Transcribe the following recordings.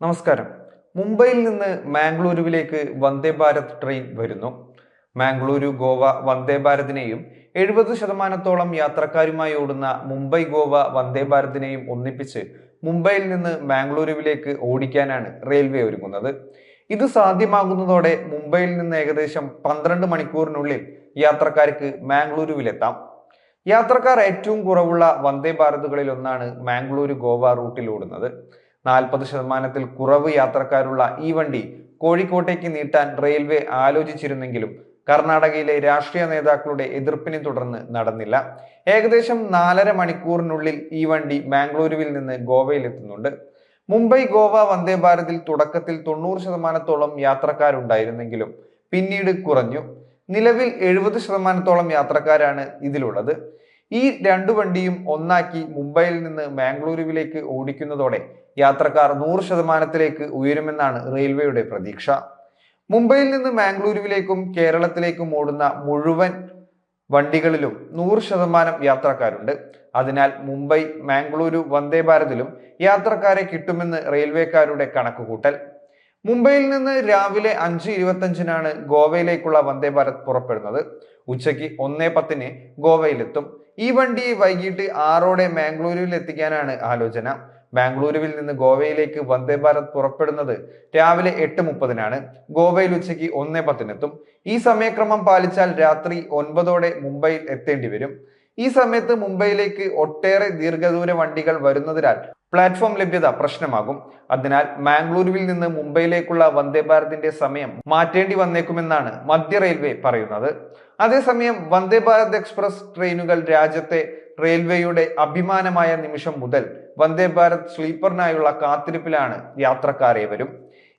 നമസ്കാരം. മുംബൈയിൽ നിന്ന് മാംഗ്ലൂരുവിലേക്ക് വന്ദേ ഭാരത് ട്രെയിൻ വരുന്നു. മാംഗ്ലൂരു ഗോവ വന്ദേ ഭാരതിനെയും എഴുപത് ശതമാനത്തോളം യാത്രക്കാരുമായി ഓടുന്ന മുംബൈ ഗോവ വന്ദേ ഭാരതിനെയും ഒന്നിപ്പിച്ച് മുംബൈയിൽ നിന്ന് മാംഗ്ലൂരുവിലേക്ക് ഓടിക്കാനാണ് റെയിൽവേ ഒരുങ്ങുന്നത്. ഇത് സാധ്യമാകുന്നതോടെ മുംബൈയിൽ നിന്ന് ഏകദേശം പന്ത്രണ്ട് മണിക്കൂറിനുള്ളിൽ യാത്രക്കാർക്ക് മാംഗ്ലൂരുവിലെത്താം. യാത്രക്കാർ ഏറ്റവും കുറവുള്ള വന്ദേ ഭാരതുകളിൽ ഒന്നാണ് മാംഗ്ലൂരു ഗോവ റൂട്ടിൽ ഓടുന്നത്. നാൽപ്പത് ശതമാനത്തിൽ കുറവ് യാത്രക്കാരുള്ള ഈ വണ്ടി കോഴിക്കോട്ടേക്ക് നീട്ടാൻ റെയിൽവേ ആലോചിച്ചിരുന്നെങ്കിലും കർണാടകയിലെ രാഷ്ട്രീയ നേതാക്കളുടെ എതിർപ്പിനെ തുടർന്ന് നടന്നില്ല. ഏകദേശം നാലര മണിക്കൂറിനുള്ളിൽ ഈ വണ്ടി മാംഗ്ലൂരുവിൽ നിന്ന് ഗോവയിലെത്തുന്നുണ്ട്. മുംബൈ ഗോവ വന്ദേ ഭാരതിൽ തുടക്കത്തിൽ തൊണ്ണൂറ് ശതമാനത്തോളം യാത്രക്കാരുണ്ടായിരുന്നെങ്കിലും പിന്നീട് കുറഞ്ഞു. നിലവിൽ എഴുപത് ശതമാനത്തോളം യാത്രക്കാരാണ് ഇതിലുള്ളത്. ഈ രണ്ടു വണ്ടിയും ഒന്നാക്കി മുംബൈയിൽ നിന്ന് മാംഗ്ലൂരുവിലേക്ക് ഓടിക്കുന്നതോടെ യാത്രക്കാർ നൂറ് ശതമാനത്തിലേക്ക് ഉയരുമെന്നാണ് റെയിൽവേയുടെ പ്രതീക്ഷ. മുംബൈയിൽ നിന്ന് മാംഗ്ലൂരുവിലേക്കും കേരളത്തിലേക്കും ഓടുന്ന മുഴുവൻ വണ്ടികളിലും നൂറ് ശതമാനം യാത്രക്കാരുണ്ട്. അതിനാൽ മുംബൈ മാംഗ്ലൂരു വന്ദേ ഭാരതിലും യാത്രക്കാരെ കിട്ടുമെന്ന് റെയിൽവേക്കാരുടെ കണക്കുകൂട്ടൽ. മുംബൈയിൽ നിന്ന് രാവിലെ അഞ്ച് ഇരുപത്തഞ്ചിനാണ് ഗോവയിലേക്കുള്ള വന്ദേ ഭാരത് പുറപ്പെടുന്നത്. ഉച്ചയ്ക്ക് ഒന്നേ പത്തിന് ഗോവയിലെത്തും. ഈ വണ്ടി വൈകിട്ട് ആറോടെ മാംഗ്ലൂരുവിൽ എത്തിക്കാനാണ് ആലോചന. ബാംഗ്ലൂരുവിൽ നിന്ന് ഗോവയിലേക്ക് വന്ദേ ഭാരത് പുറപ്പെടുന്നത് രാവിലെ എട്ട് മുപ്പതിനാണ്. ഗോവയിൽ ഉച്ചയ്ക്ക് ഒന്നേ പത്തിനെത്തും. ഈ സമയക്രമം പാലിച്ചാൽ രാത്രി ഒൻപതോടെ മുംബൈയിൽ എത്തേണ്ടി വരും. ഈ സമയത്ത് മുംബൈയിലേക്ക് ഒട്ടേറെ ദീർഘദൂര വണ്ടികൾ വരുന്നതിനാൽ പ്ലാറ്റ്ഫോം ലഭ്യത പ്രശ്നമാകും. അതിനാൽ മാംഗ്ലൂരുവിൽ നിന്ന് മുംബൈയിലേക്കുള്ള വന്ദേ ഭാരതിന്റെ സമയം മാറ്റേണ്ടി വന്നേക്കുമെന്നാണ് മധ്യ റെയിൽവേ പറയുന്നത്. അതേസമയം വന്ദേ ഭാരത് എക്സ്പ്രസ് ട്രെയിനുകൾ രാജ്യത്തെ റെയിൽവേയുടെ അഭിമാനമായ നിമിഷം മുതൽ വന്ദേ ഭാരത് സ്ലീപ്പറിനായുള്ള കാത്തിരിപ്പിലാണ് യാത്രക്കാരെ വരും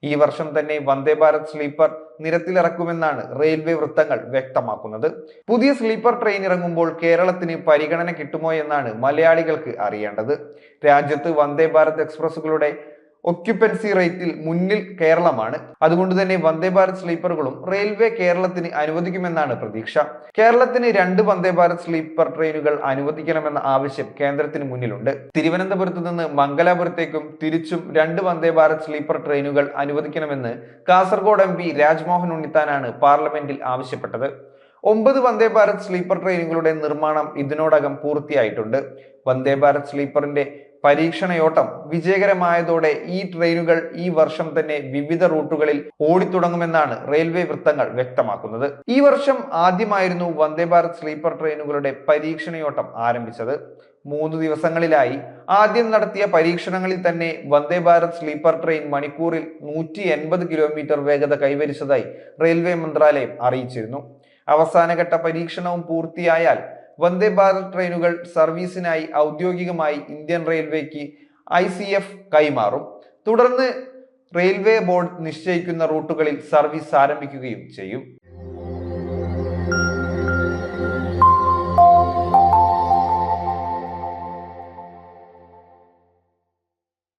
ഈ വർഷം തന്നെ വന്ദേ ഭാരത് സ്ലീപ്പർ നിരത്തിലിറക്കുമെന്നാണ് റെയിൽവേ വൃത്തങ്ങൾ വ്യക്തമാക്കുന്നത്. പുതിയ സ്ലീപ്പർ ട്രെയിൻ ഇറങ്ങുമ്പോൾ കേരളത്തിന് പരിഗണന കിട്ടുമോ എന്നാണ് മലയാളികൾക്ക് അറിയേണ്ടത്. രാജ്യത്ത് വന്ദേ ഭാരത് എക്സ്പ്രസുകളുടെ ഒക്യുപ്പൻസി റേറ്റിൽ മുന്നിൽ കേരളമാണ്. അതുകൊണ്ട് തന്നെ വന്ദേ ഭാരത് സ്ലീപ്പറുകളും റെയിൽവേ കേരളത്തിന് അനുവദിക്കുമെന്നാണ് പ്രതീക്ഷ. കേരളത്തിന് രണ്ട് വന്ദേ ഭാരത് സ്ലീപ്പർ ട്രെയിനുകൾ അനുവദിക്കണമെന്ന ആവശ്യം കേന്ദ്രത്തിന് മുന്നിലുണ്ട്. തിരുവനന്തപുരത്ത് നിന്ന് മംഗലാപുരത്തേക്കും തിരിച്ചും രണ്ട് വന്ദേ ഭാരത് സ്ലീപ്പർ ട്രെയിനുകൾ അനുവദിക്കണമെന്ന് കാസർഗോഡ് എം പി രാജ്മോഹൻ ഉണ്ണിത്താനാണ് പാർലമെന്റിൽ ആവശ്യപ്പെട്ടത്. ഒമ്പത് വന്ദേ ഭാരത് സ്ലീപ്പർ ട്രെയിനുകളുടെ നിർമ്മാണം ഇതിനോടകം പൂർത്തിയായിട്ടുണ്ട്. വന്ദേ ഭാരത് സ്ലീപ്പറിന്റെ പരീക്ഷണയോട്ടം വിജയകരമായതോടെ ഈ ട്രെയിനുകൾ ഈ വർഷം തന്നെ വിവിധ റൂട്ടുകളിൽ ഓടിത്തുടങ്ങുമെന്നാണ് റെയിൽവേ വൃത്തങ്ങൾ വ്യക്തമാക്കുന്നത്. ഈ വർഷം ആദ്യമായിരുന്നു വന്ദേ ഭാരത് സ്ലീപ്പർ ട്രെയിനുകളുടെ പരീക്ഷണയോട്ടം ആരംഭിച്ചത്. മൂന്ന് ദിവസങ്ങളിലായി ആദ്യം നടത്തിയ പരീക്ഷണങ്ങളിൽ തന്നെ വന്ദേ ഭാരത് സ്ലീപ്പർ ട്രെയിൻ മണിക്കൂറിൽ നൂറ്റി എൺപത് കിലോമീറ്റർ വേഗത കൈവരിച്ചതായി റെയിൽവേ മന്ത്രാലയം അറിയിച്ചിരുന്നു. അവസാനഘട്ട പരീക്ഷണവും പൂർത്തിയായാൽ വന്ദേ ഭാരത് ട്രെയിനുകൾ സർവീസിനായി ഔദ്യോഗികമായി ഇന്ത്യൻ റെയിൽവേക്ക് ഐ സി എഫ് കൈമാറും. തുടർന്ന് റെയിൽവേ ബോർഡ് നിശ്ചയിക്കുന്ന റൂട്ടുകളിൽ സർവീസ് ആരംഭിക്കുകയും ചെയ്യും.